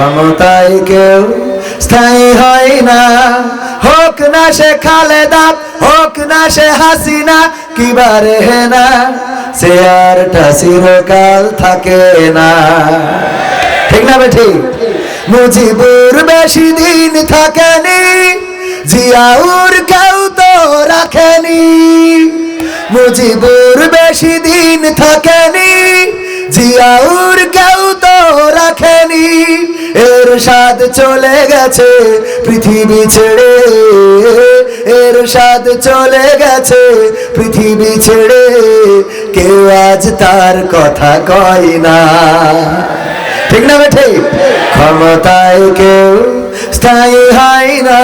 ক্ষমতায় কেউ স্থায়ী হয় না। হোক না সে খালেদা, হোক না সে হাসি না হাসিনা কিবারে না, সে আরটা চিরকাল থাকে না। ঠিক না বে ঠিক মুজিবুর বেশি দিন থাকেনি, জিয়াউর কেউ তো রাখেনি। মুজিবুর বেশি দিন থাকেনি, জিয়াউর কেউ তো রাখেনি। এর স্বাদ চলে গেছে পৃথিবী ছেড়ে। এর স্বাদ চলে গেছে পৃথিবী ছেড়ে। কেউ আজ তার কথা কয় না। ঠিক না বেঠে? ক্ষমতায় কেউ স্থায়ী হয় না।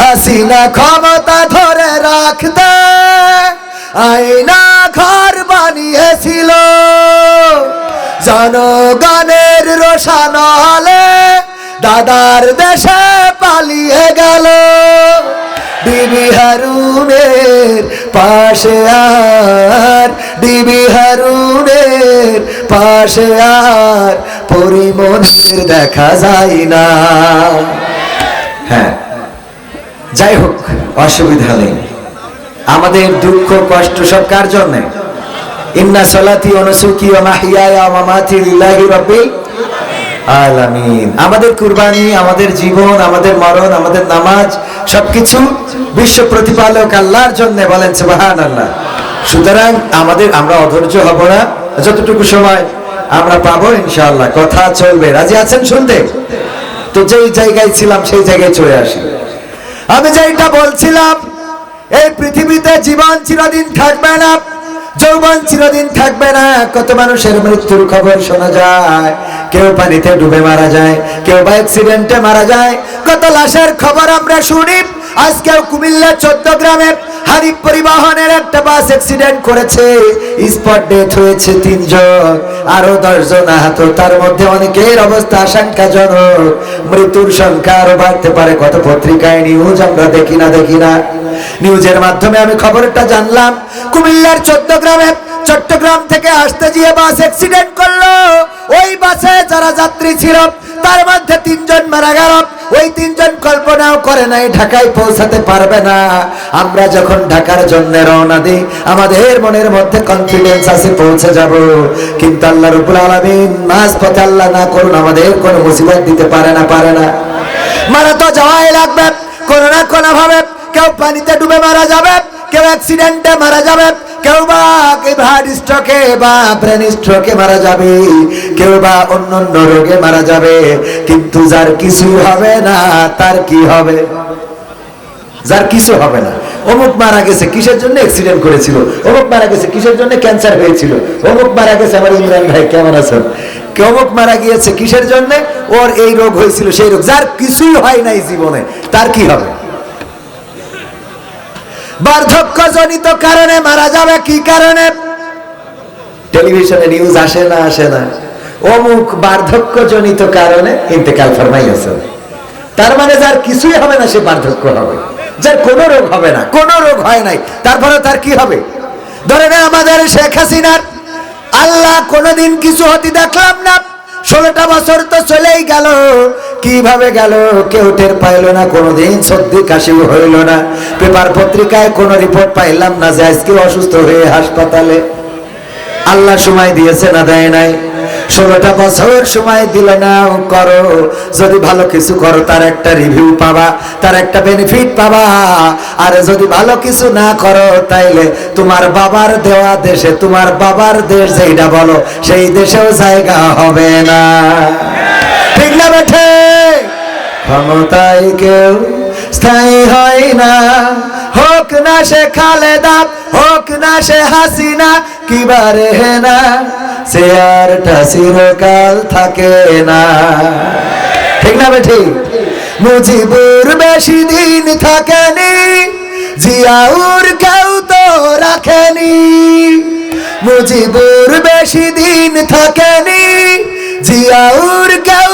হাসিনা ক্ষমতা ধরে রাখতে আয়না ঘর বানিয়েছিল। জনগণের রোশান দাদার দেশে পালিয়ে গেল। ডিবি হারুনের পাশে আর, ডিবি হারুনের পাশে আর পরিমনের দেখা যায় না। হ্যাঁ যাই হোক, অসুবিধা নেই। আমাদের দুঃখ, কষ্ট সব কার জন্যে? ইন্না সলাতি অনুসুকি ও মাহিয়ায়া ওয়া মামাতি লিল্লাহি রাব্বিল আলামিন। আমাদের কুরবানি, আমাদের জীবন, আমাদের মরণ, আমাদের নামাজ, সবকিছু বিশ্ব প্রতিপালক আল্লাহর জন্য বলেন, সুবহানাল্লাহ। সুতরাং আমাদের, আমরা অধৈর্য হব না। যতটুকু সময় আমরা পাবো, ইনশাআল্লাহ। কথা চলবে। রাজি আছেন শুনতে? তো যেই জায়গায় ছিলাম, সেই জায়গায় চলে আসি। আমি যেটা বলছিলাম, এই পৃথিবীতে জীবন চিরদিন থাকবে না। যৌবন চিরদিন থাকবে না। কত মানুষের মৃত্যুর খবর শোনা যায়। কেউ পানিতে ডুবে মারা যায়, কেউ বা অ্যাক্সিডেন্টে মারা যায়। কত লাশের খবর আমরা শুনি। আজকেও কুমিল্লা চোদ্দ হারিফ পরিবহনের একটা বাস অ্যাক্সিডেন্ট করেছে। স্পট ডেথ হয়েছে তিনজন, আরও দশজন আহত। তার মধ্যে অনেকের অবস্থা আশঙ্কাজনক। মৃত্যুর সংখ্যা আরও বাড়তে পারে। কত পত্রিকায় নিউজ আমরা দেখি না দেখি না। নিউজের মাধ্যমে আমি খবরটা জানলাম। কুমিল্লার চোদ্দ গ্রামে চট্টগ্রাম থেকে আসতে গিয়ে বাস অ্যাক্সিডেন্ট করল। ওই বাসে যারা যাত্রী ছিল, তার মধ্যে তিনজন মারা গেল। ওই তিনজন কল্পনাও করে নাই, ঢাকায় পৌঁছাতে পারবে না। আমরা যখন ঢাকার জন্য রওনা দিই, আমাদের মনের মধ্যে কনফিডেন্স আছে, পৌঁছে যাব। কিন্তু আল্লাহ রুবুল আলামিন মাঝ পথে আল্লাহ না করুন, আমাদের কোনো মুসিবত দিতে পারে না পারে না। মারা তো যাওয়াই লাগবে, কোনো না কোনো ভাবে কেউ পানিতে ডুবে মারা যাবে, কেউ অ্যাক্সিডেন্টে মারা যাবে কেউ বা বা মারা যাবে, কেউ বা অন্য অন্য রোগে মারা যাবে, কিন্তু যার কিছুই হবে না, তার কি হবে? যার কিছু হবে না। অমুক মারা গেছে, কিসের জন্য অ্যাক্সিডেন্ট করেছিল? অমুক মারা গেছে, কিসের জন্য ক্যান্সার হয়েছিল? অমুক মারা গেছে, আমার ইমরান ভাই, কেমন আছেন? মারা গিয়েছে, কিসের জন্য? ওর এই রোগ হয়েছিল, সেই রোগ। যার কিছুই হয় নাই জীবনে, তার কি হবে? বার্ধক্যজনিত কারণে মারা যাবে, কি কারণে? টেলিভিশনে নিউজ আসে না আসে না। অমুক বার্ধক্যজনিত কারণে ইন্তেকাল ফরমাইয়াছে। তার মানে যার কিছুই হবে না, সে বার্ধক্য হবে। যার কোনো রোগ হবে না, কোনো রোগ হয় নাই। তারপরে তার কি হবে? ধরে না আমাদের শেখ হাসিনার আল্লাহ কোনোদিন কিছু হতে দেখলাম না। ষোলোটা বছর তো চলেই গেল। কীভাবে গেল? কেউ টের পাইলো না, কোনোদিন সর্দি কাশিও হইল না। পেপার পত্রিকায় কোনো রিপোর্ট পাইলাম না যে আজকে অসুস্থ হয়ে হাসপাতালে। আল্লাহ সময় দিয়েছে না দেয় নাই। ষোলোটা বছর সময় দিলে না, করো। যদি ভালো কিছু করো, তার একটা রিভিউ পাবা, তার একটা বেনিফিট পাবা। আর যদি ভালো কিছু না করো, তাইলে তোমার বাবার দেওয়া দেশে, তোমার বাবার দেশ যেটা বলো, সেই দেশেও জায়গা হবে না। ক্ষমতায় কেউ স্থায়ী হয় না। হোক না সে খালেদা, হোক না সে হাসিনা কিবারে না, সে আরটা চিরকাল থাকে না। ঠিক না ঠিক মুজিবুর বেশি দিন থাকেনি, জিয়াউর কেউ তো রাখেনি। মুজিবুর বেশি দিন থাকেনি, জিয়াউর কেউ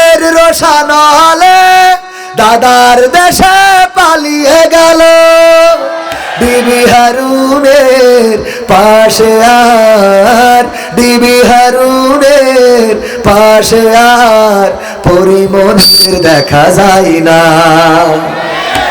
জনগণের রোশান হলে দাদার দেশে পালিয়ে গেল। ডিবি হারুনের পাশে আর, ডিবি হারুনের পাশে আর পরিমনের দেখা যায় না।